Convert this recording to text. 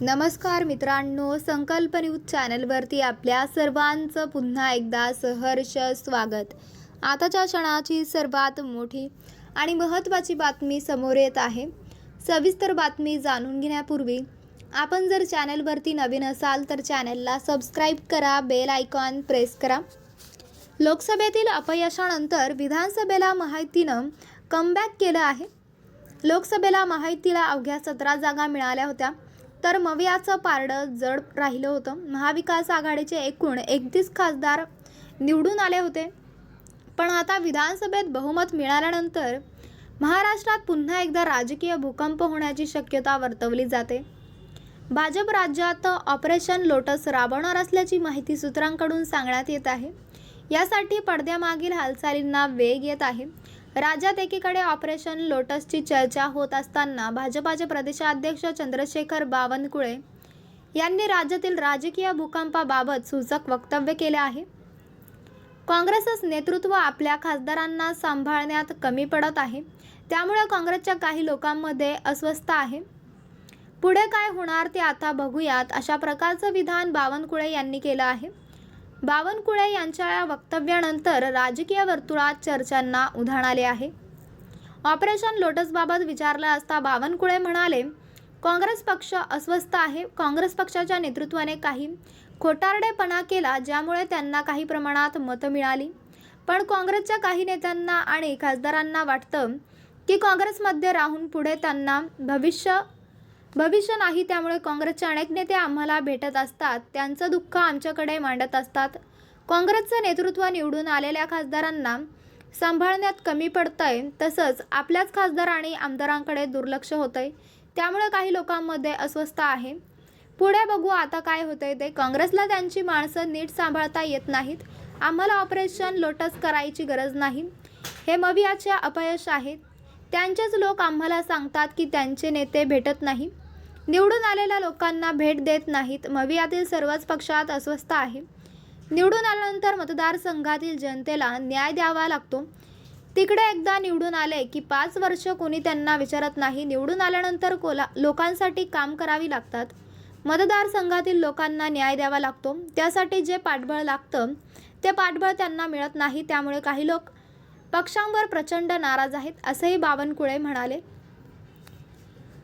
नमस्कार मित्रांनो संकल्प न्यूज चॅनलवरती आपल्या सर्वांचं पुन्हा एकदा सहर्ष स्वागत. आताच्या क्षणाची सर्वात मोठी आणि महत्त्वाची बातमी समोर येत आहे. सविस्तर बातमी जाणून घेण्यापूर्वी आपण जर चॅनलवरती नवीन असाल तर चॅनलला सबस्क्राईब करा बेल आयकॉन प्रेस करा. लोकसभेतील अपयशानंतर विधानसभेला माहितीनं कमबॅक केलं आहे. लोकसभेला माहितीला अवघ्या सतरा जागा मिळाल्या होत्या. तर मवियाचं पारडं जड राहिलं होतं. महाविकास आघाडीचे एकूण एकतीस खासदार निवडून आले होते. पण आता विधानसभेत बहुमत मिळाल्यानंतर महाराष्ट्रात पुन्हा एकदा राजकीय भूकंप होण्याची शक्यता वर्तवली जाते. भाजप राज्यात ऑपरेशन लोटस राबवणार असल्याची माहिती सूत्रांकडून सांगण्यात येत आहे. यासाठी पडद्यामागील हालचालींना वेग येत आहे. राज्यात एकीकडे ऑपरेशन लोटसची चर्चा होत असताना भाजपाचे प्रदेशाध्यक्ष चंद्रशेखर बावनकुळे यांनी राज्यातील राजकीय भूकंपाबाबत सूचक वक्तव्य केले आहे. काँग्रेसच नेतृत्व आपल्या खासदारांना सांभाळण्यात कमी पडत आहे. त्यामुळे काँग्रेसच्या काही लोकांमध्ये अस्वस्थ आहे. पुढे काय होणार ते आता बघूयात. अशा प्रकारचं विधान बावनकुळे यांनी केलं आहे. बावनकुळे यांच्या या वक्तव्यानंतर राजकीय वर्तुळात चर्चांना उधाण आले आहे. ऑपरेशन लोटसबाबत विचारलं असता बावनकुळे म्हणाले काँग्रेस पक्ष अस्वस्थ आहे. काँग्रेस पक्षाच्या नेतृत्वाने काही खोटारडेपणा केला ज्यामुळे त्यांना काही प्रमाणात मतं मिळाली. पण काँग्रेसच्या काही नेत्यांना आणि खासदारांना वाटतं की काँग्रेसमध्ये राहून पुढे त्यांना भविष्य भविष्य नाही त्यामुळे काँग्रेसचे अनेक नेते आम्हाला भेटत असतात. त्यांचं दुःख आमच्याकडे मांडत असतात. काँग्रेसचं नेतृत्व निवडून आलेल्या खासदारांना सांभाळण्यात कमी पडतंय. तसंच आपल्याच खासदार आणि आमदारांकडे दुर्लक्ष होतंय. त्यामुळे काही लोकांमध्ये अस्वस्थ आहे. पुढे बघू आता काय होतंय ते. काँग्रेसला त्यांची माणसं नीट सांभाळता येत नाहीत. आम्हाला ऑपरेशन लोटस करायची गरज नाही. हे मवियाचे अपयश आहे. त्यांचेच लोक आम्हाला सांगतात की त्यांचे नेते भेटत नाही. निवडून आलेल्या लोकांना भेट देत नाहीत. मवियातील सर्वच पक्षात अस्वस्थ आहे. निवडून आल्यानंतर मतदारसंघातील जनतेला न्याय द्यावा लागतो. तिकडे एकदा निवडून आले की पाच वर्ष कोणी त्यांना विचारत नाही. निवडून आल्यानंतर कोला लोकांसाठी काम करावी लागतात. मतदारसंघातील लोकांना न्याय द्यावा लागतो. त्यासाठी जे पाठबळ लागतं ते पाठबळ त्यांना मिळत नाही. त्यामुळे काही लोक पक्षांवर प्रचंड नाराज आहेत असंही बावनकुळे म्हणाले.